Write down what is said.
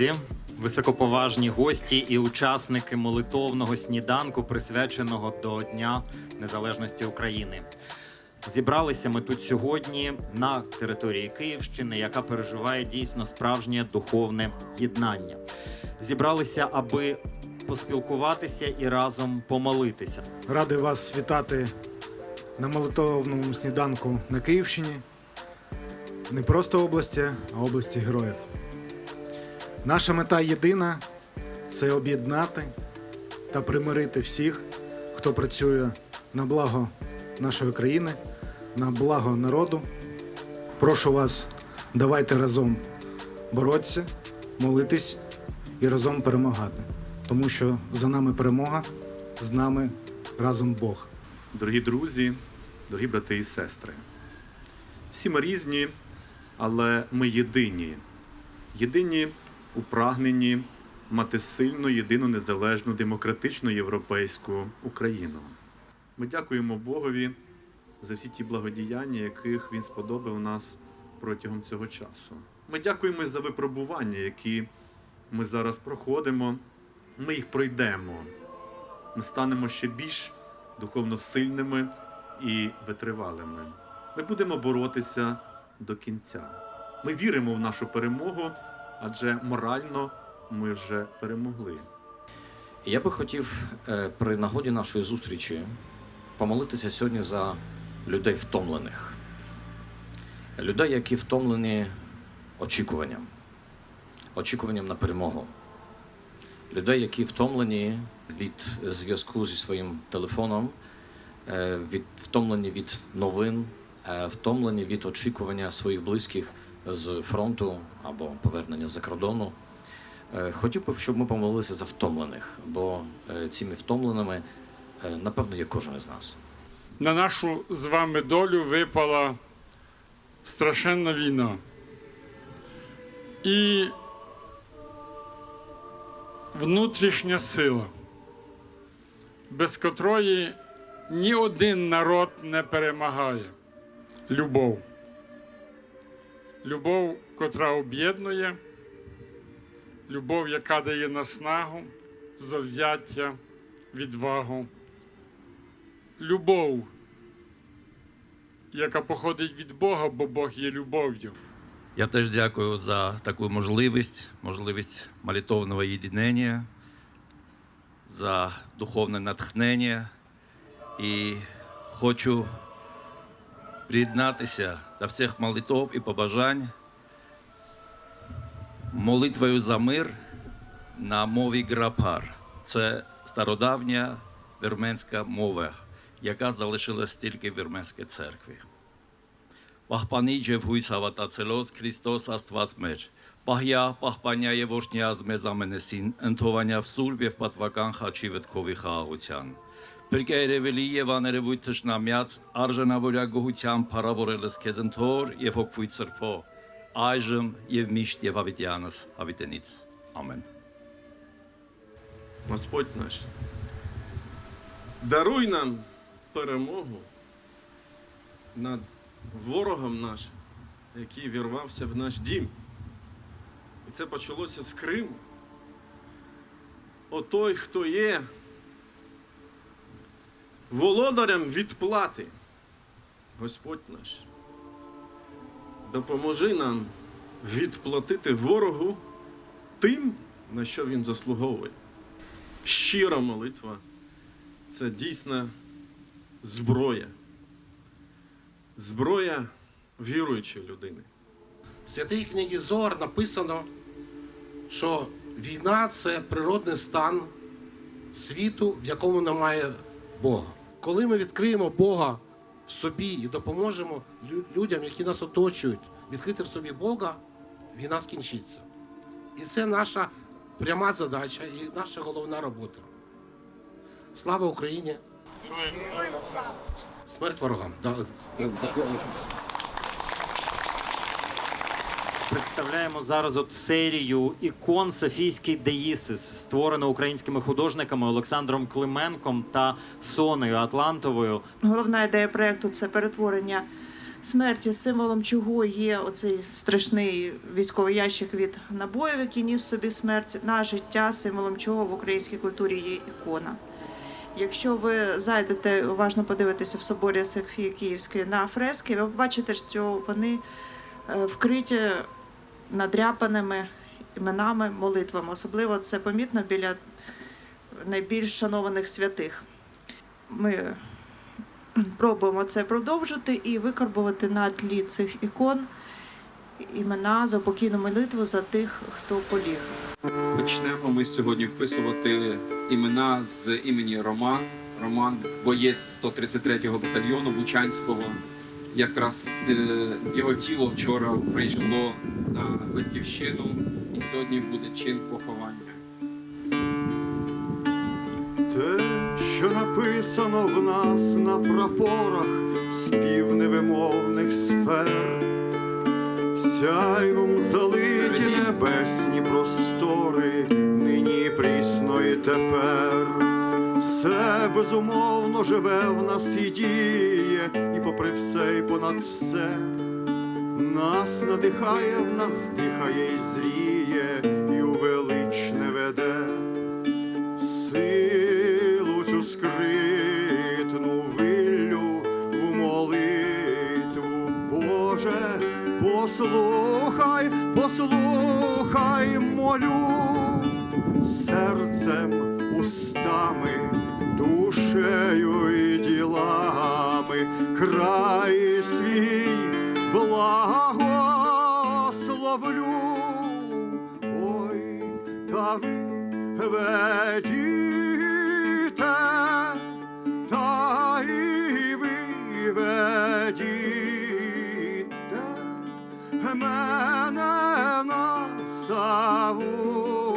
друзі, високоповажні гості і учасники молитовного сніданку, присвяченого до Дня Незалежності України. Зібралися ми тут сьогодні на території Київщини, яка переживає дійсно справжнє духовне єднання. Зібралися, аби поспілкуватися і разом помолитися. Радий вас вітати на молитовному сніданку на Київщині. Не просто області, а області героїв. Наша мета єдина це об'єднати та примирити всіх, хто працює на благо нашої країни, на благо народу. Прошу вас, давайте разом боротися, молитись і разом перемагати. Тому що за нами перемога, з нами разом Бог. Дорогі друзі, дорогі брати і сестри, всі ми різні, але ми єдині. Єдині у прагненні мати сильну, єдину, незалежну, демократичну європейську Україну. Ми дякуємо Богові за всі ті благодіяння, яких Він сподобав нас протягом цього часу. Ми дякуємо за випробування, які ми зараз проходимо. Ми їх пройдемо. Ми станемо ще більш духовно сильними і витривалими. Ми будемо боротися до кінця. Ми віримо в нашу перемогу, адже морально ми вже перемогли. Я би хотів е, при нагоді нашої зустрічі помолитися сьогодні за людей втомлених, людей, які втомлені очікуванням, очікуванням на перемогу, людей, які втомлені від зв'язку зі своїм телефоном, е, від, втомлені від новин, е, втомлені від очікування своїх близьких з фронту або повернення з-за кордону. Е, Хотів би, щоб ми помолилися за втомлених, бо е, цими втомленими, е, напевно, є кожен із нас. на нашу з вами долю випала страшенна війна. І внутрішня сила, без котрої ні один народ не перемагає. Любов. Любов, котра об'єднує, любов, яка дає наснагу, завзяття, відвагу любов, яка походить від Бога, бо Бог є любов'ю. Я теж дякую за таку можливість, можливість молитовного єдинення, за духовне натхнення і хочу приєднатися до всіх молитов і побажань молитвою за мир на мові грапар. Це стародавня вірменська мова, яка залишилась тільки в вірменській церкві. Պահպանի եւ հույս հավատացելոց Քրիստոս Աստված մեր։ Պահյա, պահպանյա եւ ոչնյազ մեզ ամենեսին, ընթովանյավ սուրբ եւ պատվական խաչի վտքովի խաղաղության։ Բրկե երևելի եւ աներևույթ թշնամյաց արժանավորյա գոհության փառավորելս քեզ ընթոր եւ հոգվույթ սրբո այժմ եւ միշտ եւ հավիտյանս հավիտենից ամեն Господь наш, даруй нам перемогу над ворогом нашим, який вірвався в наш дім. І це почалося з Криму. О той, хто є володарем відплати, Господь наш, допоможи нам відплатити ворогу тим, на що він заслуговує щира молитва це дійсна зброя. Зброя віруючої людини. В святій книгі Зор написано, що війна це природний стан світу, в якому немає Бога. Коли ми відкриємо Бога в собі і допоможемо людям, які нас оточують, відкрити в собі Бога, війна скінчиться. І це наша пряма задача і наша головна робота. Слава Україні! Смерть ворогам! Представляємо зараз от серію ікон Софійський Деїсис, створену українськими художниками Олександром Клименком та Сонею Атлантовою. Головна ідея проєкту це перетворення смерті, символом чого є оцей страшний військовий ящик від набоїв, який ніс собі смерть, на життя, символом чого в українській культурі є ікона. Якщо ви зайдете уважно подивитеся в соборі Софії Київської на фрески, ви побачите, що вони е, вкриті надряпаними іменами, молитвами. Особливо це помітно біля найбільш шанованих святих. Ми пробуємо це продовжити і викарбувати на тлі цих ікон імена за покійну молитву за тих, хто поліг. Почнемо ми сьогодні вписувати імена з імені Роман. Роман, боєць 133-го батальйону Бучанського. Якраз е, його тіло вчора прийшло на батьківщину, і сьогодні буде чин поховання. Те, що написано в нас на прапорах спів невимовних сфер, сяйвом залиті небесні простори, нині прісно і тепер. Все безумовно живе в нас і діє, і попри все, і понад все. Нас надихає, в нас дихає і зріє, і у величне веде силу цю скритну виллю в молитву, Боже, послухай, послухай, молю серцем, устами, душею і ділами, край свій благословлю. Ой, та ви ведіте, та і ви ведіте мене на саву